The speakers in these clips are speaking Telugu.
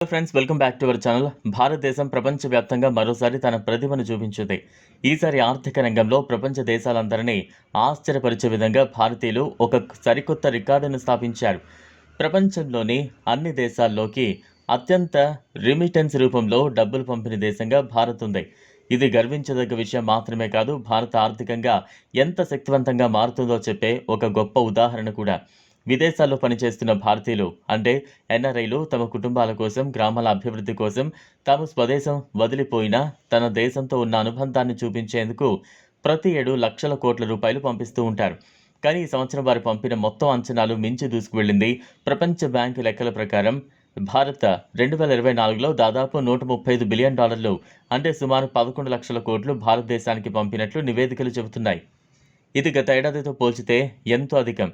Friends welcome back to our channel భారతదేశం ప్రపంచవ్యాప్తంగా మరోసారి తన ప్రతిభను చూపించింది. ఈసారి ఆర్థిక రంగంలో ప్రపంచ దేశాలందరినీ ఆశ్చర్యపరిచే విధంగా భారతీయులు ఒక సరికొత్త రికార్డును స్థాపించారు. ప్రపంచంలోని అన్ని దేశాల్లోకి అత్యంత రిమిటెన్స్ రూపంలో డబ్బులు పంపిన దేశంగా భారత్ ఉంది. ఇది గర్వించదగ్గ విషయం మాత్రమే కాదు భారత ఆర్థికంగా ఎంత శక్తివంతంగా మారుతుందో చెప్పే ఒక గొప్ప ఉదాహరణ కూడా. విదేశాల్లో పనిచేస్తున్న భారతీయులు అంటే ఎన్ఆర్ఐలు తమ కుటుంబాల కోసం గ్రామాల అభివృద్ధి కోసం తాము స్వదేశం వదిలిపోయినా తన దేశంతో ఉన్న అనుబంధాన్ని చూపించేందుకు ప్రతి ఏడు లక్షల కోట్ల రూపాయలు పంపిస్తూ ఉంటారు. కానీ ఈ సంవత్సరం వారు పంపిన మొత్తం అంచనాలు మించి దూసుకువెళ్ళింది. ప్రపంచ బ్యాంకు లెక్కల ప్రకారం భారత్ రెండు వేల ఇరవై నాలుగులో దాదాపు నూట ముప్పై ఐదు బిలియన్ డాలర్లు అంటే సుమారు పదకొండు లక్షల కోట్లు భారతదేశానికి పంపినట్లు నివేదికలు చెబుతున్నాయి. ఇది గత ఏడాదితో పోల్చితే ఎంతో అధికం.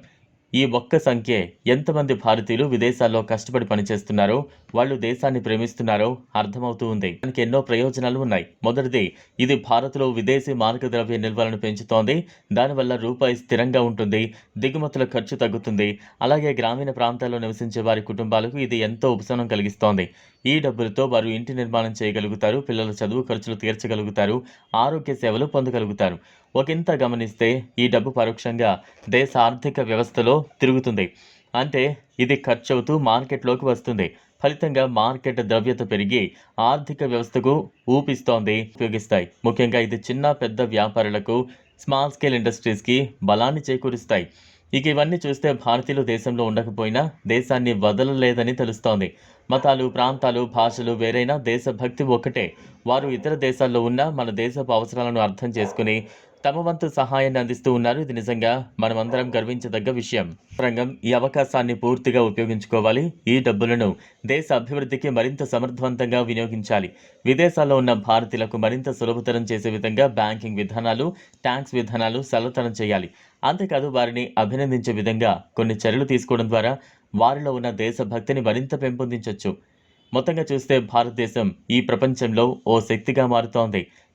ఈ ఒక్క సంఖ్యే ఎంతమంది భారతీయులు విదేశాల్లో కష్టపడి పనిచేస్తున్నారో వాళ్ళు దేశాన్ని ప్రేమిస్తున్నారో అర్థమవుతూ ఉంది. దానికి ఎన్నో ప్రయోజనాలు ఉన్నాయి. మొదటిది ఇది భారత్లో విదేశీ మారక ద్రవ్య నిల్వలను పెంచుతోంది. దానివల్ల రూపాయి స్థిరంగా ఉంటుంది దిగుమతుల ఖర్చు తగ్గుతుంది. అలాగే గ్రామీణ ప్రాంతాల్లో నివసించే వారి కుటుంబాలకు ఇది ఎంతో ఉపశమనం కలిగిస్తోంది. ఈ డబ్బులతో వారు ఇంటి నిర్మాణం చేయగలుగుతారు పిల్లల చదువు ఖర్చులు తీర్చగలుగుతారు ఆరోగ్య సేవలు పొందగలుగుతారు. ఒకంత గమనిస్తే ఈ డబ్బు పరోక్షంగా దేశ ఆర్థిక వ్యవస్థలో తిరుగుతుంది. అంటే ఇది ఖర్చు అవుతూ మార్కెట్లోకి వస్తుంది. ఫలితంగా మార్కెట్ ద్రవ్యత పెరిగి ఆర్థిక వ్యవస్థకు ఊపిస్తోంది ఉపయోగిస్తాయి. ముఖ్యంగా ఇది చిన్న పెద్ద వ్యాపారులకు స్మాల్ స్కేల్ ఇండస్ట్రీస్కి బలాన్ని చేకూరుస్తాయి. ఇక ఇవన్నీ చూస్తే భారతీయులు దేశంలో ఉండకపోయినా దేశాన్ని వదలలేదని తెలుస్తోంది. మతాలు ప్రాంతాలు భాషలు వేరైనా దేశభక్తి ఒక్కటే. వారు ఇతర దేశాల్లో ఉన్న మన దేశపు అవసరాలను అర్థం చేసుకుని తమ వంతు సహాయాన్ని అందిస్తూ ఉన్నారు. ఇది నిజంగా మనమందరం గర్వించదగ్గ విషయం. రంగం ఈ అవకాశాన్ని పూర్తిగా ఉపయోగించుకోవాలి. ఈ డబ్బులను దేశ అభివృద్ధికి మరింత సమర్థవంతంగా వినియోగించాలి. విదేశాల్లో ఉన్న భారతీయులకు మరింత సులభతరం చేసే విధంగా బ్యాంకింగ్ విధానాలు ట్యాక్స్ విధానాలు సరళతరం చేయాలి. అంతేకాదు వారిని అభినందించే విధంగా కొన్ని చర్యలు తీసుకోవడం ద్వారా వారిలో ఉన్న దేశభక్తిని మరింత పెంపొందించవచ్చు మొత్తంగా చూస్తే భారతదేశం ఈ ప్రపంచంలో ఓ శక్తిగా మారుతోంది.